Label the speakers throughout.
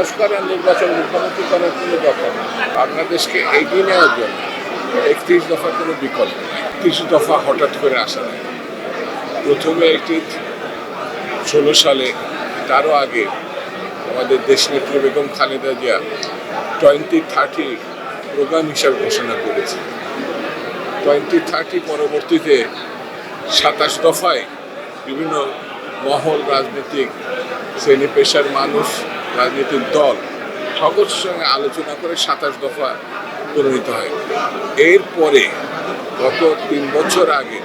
Speaker 1: সংস্কার আর নির্বাচন মুখোমুখি করার কোনো দরকার। বাংলাদেশকে এগিয়ে নেওয়ার জন্য একত্রিশ দফা কোনো বিকল্প একত্রিশ দফা হঠাৎ করে আসা নেই। প্রথমে একটি ষোলো সালে, তারও আগে আমাদের দেশনেত্রী Begum Khaleda Zia twenty thirty programme হিসাবে ঘোষণা করেছে। টোয়েন্টি থার্টি পরবর্তীতে সাতাশ দফায় বিভিন্ন মহল রাজনৈতিক শ্রেণি পেশার মানুষ রাজনৈতিক দল সকলের সঙ্গে আলোচনা করে সাতাশ দফা পরিণত হয়। এরপরে গত তিন বছর আগে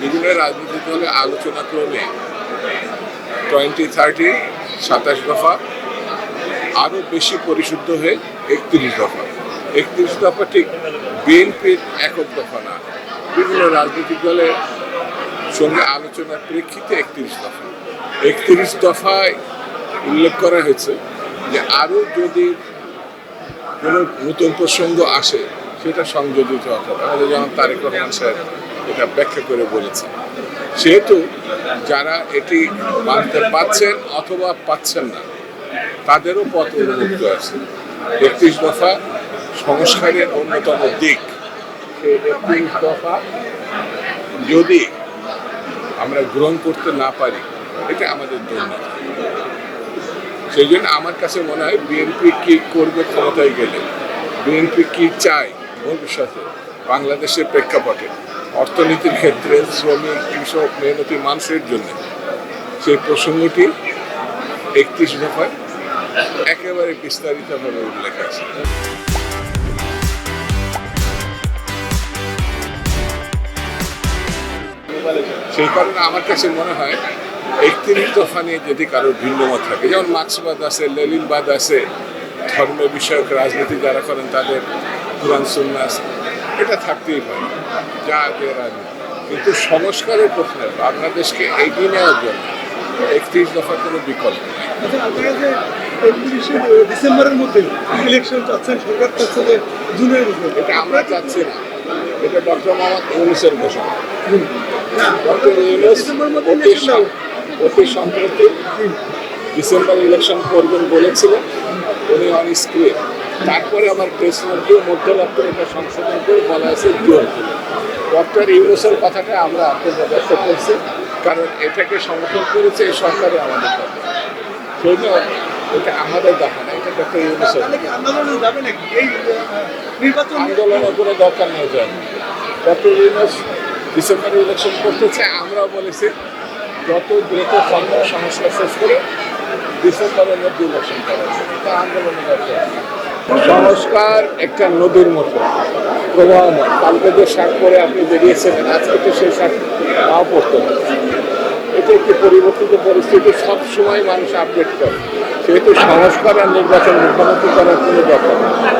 Speaker 1: বিভিন্ন রাজনৈতিক দলের আলোচনা ক্রমে টোয়েন্টি থার্টি সাতাশ দফা, আরও বেশি পরিশুদ্ধ হয়ে একত্রিশ দফা। একত্রিশ দফা ঠিক বিএনপির একক দফা না, বিভিন্ন রাজনৈতিক দলের সঙ্গে আলোচনার প্রেক্ষিতে একত্রিশ দফা। একত্রিশ দফায় উল্লেখ করা হয়েছে যে আরও যদি কোনো নতুন প্রসঙ্গ আসে, সেটা সংযোজিত আমাদের যেমন তারেক রহমান সাহেব এটা ব্যাখ্যা করে বলেছেন। সেহেতু যারা এটি মানতে পাচ্ছেন অথবা পাচ্ছেন না, তাদেরও পথ উন্মুক্ত আছে। একত্রিশ দফা সংস্কারের অন্যতম দিক। সেই একত্রিশ দফা যদি আমরা গ্রহণ করতে না পারি, এটা আমাদের দুর্নীতি। সেই জন্য আমার কাছে মনে হয় বিএনপি কি করবে ক্ষমতায় গেলে? বিএনপি কি চায় ভবিষ্যতে? বাংলাদেশের প্রেক্ষাপটে, অর্থনীতির ক্ষেত্রে শ্রমিক, কৃষক, মেহনতি মানুষের জন্য। সেই প্রসঙ্গটি একত্রিশ দফায় একেবারে বিস্তারিতভাবে উল্লেখ আছে। সেই কারণে আমার কাছে মনে হয় একত্রিশ দফা নিয়ে যদি কারোর ভিন্নমত থাকে যেমন মার্ক্সবাদ আছে লেলিনবাদ আছে ধর্ম বিষয়ক রাজনীতি যারা করেন তাদের কোরআন সুন্না আছে এটা থাকতেই পারে যা আগে রাজনীতি কিন্তু সংস্কারের প্রশ্নে বাংলাদেশকে এগিয়ে নেওয়ার জন্য একত্রিশ দফা কোনো বিকল্প নেই।
Speaker 2: আচ্ছা আপনারা যে একত্রিশে ডিসেম্বরের মধ্যে ইলেকশন চাচ্ছেন সরকার চাচ্ছে যে জুনের মধ্যে।
Speaker 1: এটা আমরা চাচ্ছি না। এটা ডক্টর মোহাম্মদ ইউনুসের ঘোষণা। ডক্টর ইউনুস অতি সম্প্রতি ডিসেম্বর ইলেকশন করবেন বলেছিলেন। উনি অন স্ক্রিন তারপরে আমার প্রেস নোটেও মধ্যরাত্রে এটা সংশোধন করে বলা আছে ডক্টর ইউনুসের কথাটা আমরা ব্যক্ত করছি কারণ এটাকে সমর্থন করেছে এই সরকারে আমাদের কথা সেই জন্য এটা আমাদের দেখা না এটা ডক্টর ইউনুসের। আন্দোলনের কোনো দরকার নেই ডক্টর ইউনুস ডিসেম্বরে ইলেকশন করতেছে আমরাও বলেছি। যত দ্রুত সম্ভব সংস্কার শেষ করে ডিসেম্বরের মধ্যে ইলেকশন করা। এটা আন্দোলনের সংস্কার একটা নদীর মতো প্রবাহমান কালকে যে শাক করে আপনি বেরিয়েছিলেন আজকে তো সেই শাক নাও পড়তে হবে এটা একটি পরিবর্তিত পরিস্থিতি সব সময় মানুষ আপডেট করে। সেহেতু সংস্কার আর নির্বাচন মুখোমুখি করার কোনো দরকার নেই